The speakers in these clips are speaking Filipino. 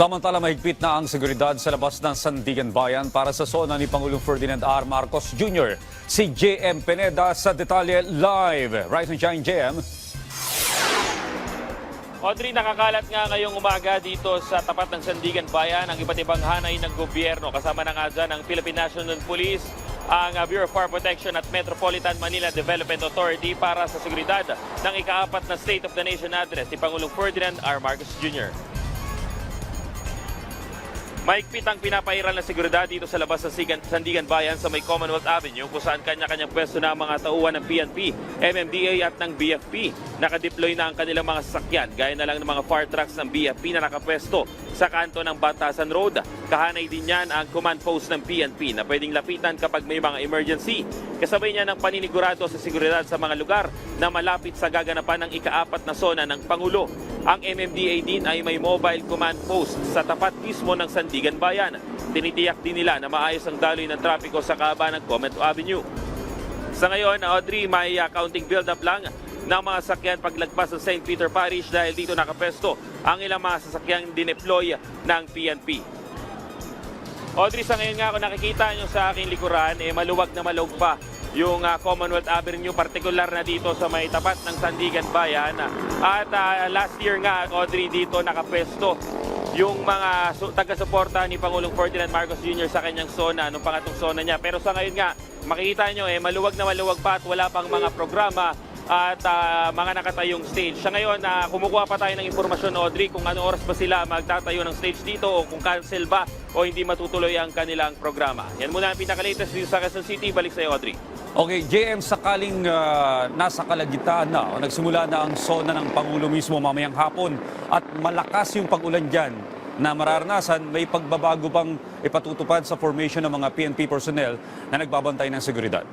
Samantala mahigpit na ang seguridad sa labas ng Sandigan Bayan para sa sona ni Pangulong Ferdinand R. Marcos Jr. Si JM Pineda sa detalye live. Rise and shine, JM. Audrey, nakakalat nga ngayong umaga dito sa tapat ng Sandigan Bayan ang iba't ibang hanay ng gobyerno. Kasama na nga dyan ang Philippine National Police, ang uh, Bureau of Fire Protection at Metropolitan Manila Development Authority para sa seguridad ng ikaapat na State of the Nation address ni Pangulong Ferdinand R. Marcos Jr. Maigpit ang pinapairal na seguridad dito sa labas ng Sandigan Bayan sa may Commonwealth Avenue kung saan kanya-kanyang pwesto na ang mga tauhan ng PNP, MMDA at ng BFP. Nakadeploy na ang kanilang mga sasakyan gaya na lang ng mga fire trucks ng BFP na nakapwesto sa kanto ng Batasan Road. Kahanay din yan ang command post ng PNP na pwedeng lapitan kapag may mga emergency. Kasabay niya ng paninigurado sa seguridad sa mga lugar na malapit sa gaganapan ng ikaapat na zona ng Pangulo. Ang MMDA din ay may mobile command post sa tapat mismo ng Sandigan Bayan. Tinitiyak din nila na maayos ang daloy ng trapiko sa kaaba ng Comet Avenue. Sa ngayon, Audrey, may uh, counting build-up lang ng mga sasakyan paglagpas ng St. Peter Parish dahil dito nakapesto ang ilang mga sasakyang dineploy ng PNP. Audrey, sa ngayon nga ako nakikita nyo sa aking likuran, eh, maluwag na maluwag pa yung ah, Commonwealth Avenue, partikular na dito sa may tapat ng Sandigan Bayan. At ah, last year nga, Audrey, dito nakapesto yung mga su- taga-suporta ni Pangulong Ferdinand Marcos Jr. sa kanyang zona, nung pangatong zona niya. Pero sa ngayon nga, makikita nyo, eh, maluwag na maluwag pa at wala pang mga programa at ah, mga nakatayong stage. Sa ngayon, na kumukuha pa tayo ng impormasyon, Audrey, kung anong oras ba sila magtatayo ng stage dito o kung cancel ba o hindi matutuloy ang kanilang programa. Yan muna ang pinaka-latest dito sa Quezon City. Balik sa iyo, Audrey. Okay, JM, sakaling ah, nasa kalagitnaan na o nagsimula na ang sona ng Pangulo mismo mamayang hapon at malakas yung pag-ulan dyan na mararanasan, may pagbabago pang ipatutupad sa formation ng mga PNP personnel na nagbabantay ng seguridad.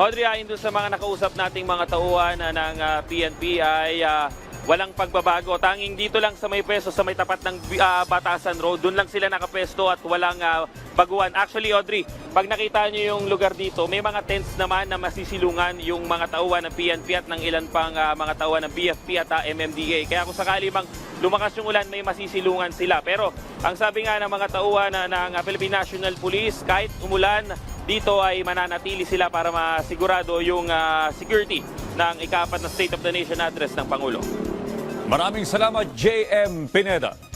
Audrey, ayon sa mga nakausap nating mga tauhan na ng ah, PNP ay ah, walang pagbabago. Tanging dito lang sa may peso, sa may tapat ng ah, Batasan Road, doon lang sila nakapesto at walang ah, baguhan. Actually, Audrey, pag nakita nyo yung lugar dito, may mga tents naman na masisilungan yung mga tauhan ng PNP at ng ilan pang ah, mga tauhan ng BFP at ah, MMDA. Kaya kung sakali bang lumakas yung ulan, may masisilungan sila. Pero ang sabi nga ng mga tauhan na, ng Philippine National Police, kahit umulan, dito ay mananatili sila para masigurado yung ah, security ng ikapat na State of the Nation address ng Pangulo. Maraming salamat, JM Pineda.